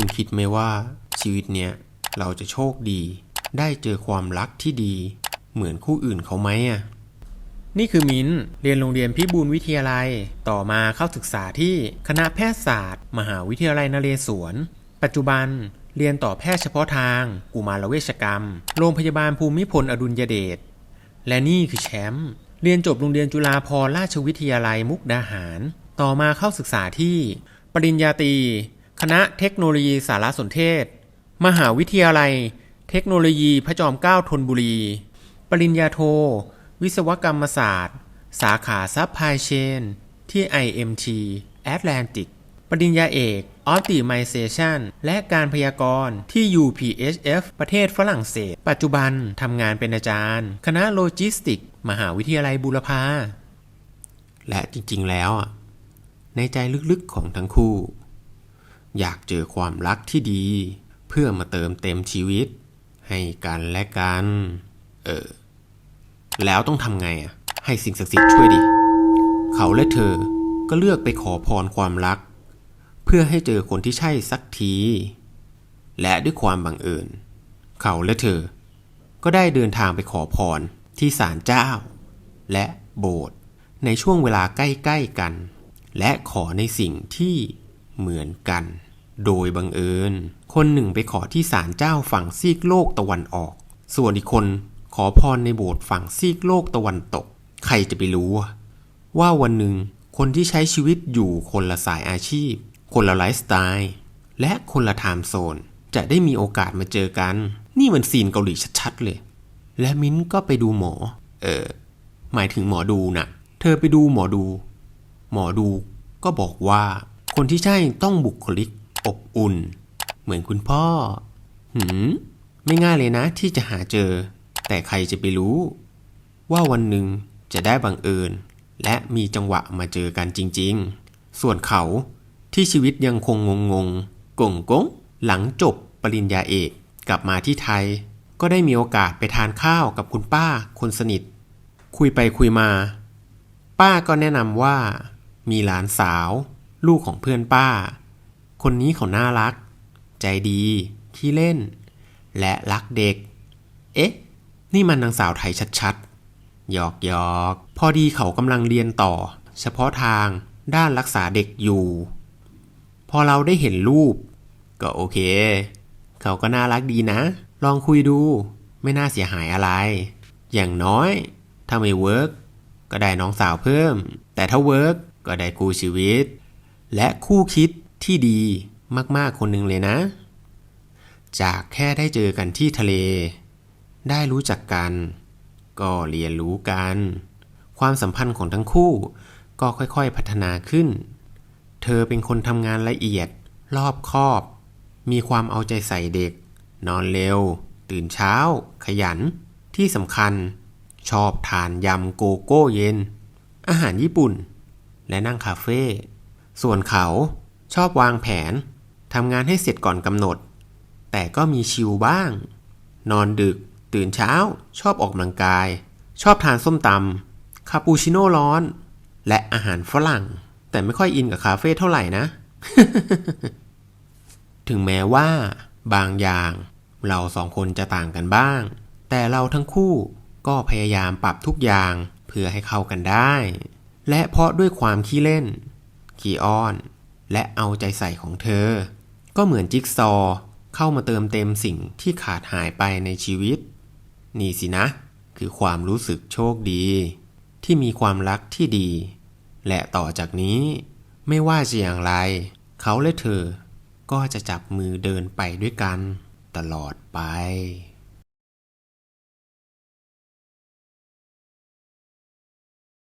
คุณคิดไหมว่าชีวิตเนี้ยเราจะโชคดี ได้เจอความรักที่ดี เหมือนคู่อื่นเขาไหมอะนี่คือมิ้นเรียนโรงเรียนพิบูลวิทยาลัย ต่อมาเข้าศึกษาที่คณะแพทยศาสตร์ มหาวิทยาลัยนเรศวร ปัจจุบันเรียนต่อแพทย์เฉพาะทาง กุมารเวชกรรม โรงพยาบาลภูมิพลอดุลยเดช และนี่คือแชมป์เรียนจบโรงเรียนจุฬาภรณราชวิทยาลัยมุกดาหาร ต่อมาเข้าศึกษาที่ ปริญญาตรี คณะเทคโนโลยีสารสนเทศ มหาวิทยาลัย เทคโนโลยีพระจอมเกล้าธนบุรี ปริญญาโท วิศวกรรมศาสตร์ สาขาซัพพลายเชน ที่ IMT Atlantic ปริญญาเอก Optimization และการพยากรณ์ที่ UPHF ประเทศฝรั่งเศส ปัจจุบันทำงานเป็นอาจารย์ คณะโลจิสติก มหาวิทยาลัยบูรพาและจริงๆแล้วในใจลึกๆของทั้งคู่ อยากเจอความรักที่ดี เพื่อมาเติมเต็มชีวิต ให้กันและกัน เออ แล้วต้องทำไงอะ ให้สิ่งศักดิ์สิทธิ์ช่วยดิ เขาและเธอก็เลือกไปขอพรความรัก เพื่อให้เจอคนที่ใช่สักที และด้วยความบังเอิญ เขาและเธอ ก็ได้เดินทางไปขอพรที่ศาลเจ้า และโบสถ์ในช่วงเวลาใกล้ ๆ กัน และขอในสิ่งที่ เหมือนกัน โดยบังเอิญ คนหนึ่งไปขอที่ศาลเจ้าฝั่งซีกโลกตะวันออก ส่วนอีกคนขอพรในโบสถ์ฝั่งซีกโลกตะวันตก ใครจะไปรู้ ว่าวันหนึ่งคนที่ใช้ชีวิตอยู่คนละสายอาชีพ คนละไลฟ์สไตล์ และคนละไทม์โซน จะได้มีโอกาสมาเจอกัน นี่มันซีนเกาหลีชัดๆเลย และมิ้นก็ไปดูหมอ เออ หมายถึงหมอดูน่ะ เธอไปดูหมอดู หมอดูก็บอกว่า คนที่ใช่ต้องบุคลิกอบอุ่น เหมือนคุณพ่อ หืม ไม่ง่ายเลยนะที่จะหาเจอ แต่ใครจะไปรู้ ว่าวันหนึ่งจะได้บังเอิญ และมีจังหวะมาเจอกันจริง ๆ ส่วนเขาที่ชีวิตยังคงงงงๆกงกงหลังจบปริญญาเอกกลับมาที่ไทย ก็ได้มีโอกาสไปทานข้าวกับคุณป้าคนสนิท คุยไปคุยมา ป้าก็แนะนำว่ามีหลานสาว ลูกของเพื่อนป้า คนนี้เขาน่ารัก ใจดีขี้เล่น และรักเด็ก เอ๊ะ นี่มันนางสาวไทยชัดๆหยอกหยอกพอดีเขากำลังเรียนต่อ เฉพาะทางด้านรักษาเด็กอยู่ พอเราได้เห็นรูป ก็โอเค เขาก็น่ารักดีนะ ลองคุยดู ไม่น่าเสียหายอะไร อย่างน้อย ถ้าไม่เวิร์กก็ได้น้องสาวเพิ่ม แต่ถ้าเวิร์กก็ได้คู่ชีวิต และคู่คิดที่ดีมากๆคนหนึ่งเลยนะ จากแค่ได้เจอกันที่ทะเล ได้รู้จักกัน ก็เรียนรู้กัน ความสัมพันธ์ของทั้งคู่ก็ค่อยๆพัฒนาขึ้น เธอเป็นคนทำงานละเอียด รอบคอบ มีความเอาใจใส่เด็ก นอนเร็ว ตื่นเช้า ขยัน ที่สำคัญ ชอบทานยำโกโก้เย็น อาหารญี่ปุ่น และนั่งคาเฟ่ ส่วนเขาชอบวางแผนทำงานให้เสร็จก่อนกำหนด แต่ก็มีชิลบ้าง นอนดึก ตื่นเช้า ชอบออกกำลังกาย ชอบทานส้มตำคาปูชิโน่ร้อน และอาหารฝรั่ง แต่ไม่ค่อยอินกับคาเฟ่เท่าไหร่นะ ถึงแม้ว่า บางอย่าง เราสองคนจะต่างกันบ้าง แต่เราทั้งคู่ก็พยายามปรับทุกอย่างเพื่อให้เข้ากันได้ และเพราะด้วยความขี้เล่น ขี้อ้อน และเอาใจใส่ของเธอ ก็เหมือนจิ๊กซอว์เข้ามาเติมเต็มสิ่งที่ขาดหายไปในชีวิต นี่สินะ คือความรู้สึกโชคดี ที่มีความรักที่ดี และต่อจากนี้ไม่ว่าจะอย่างไร เขาและเธอก็จะจับมือเดินไปด้วยกันตลอดไป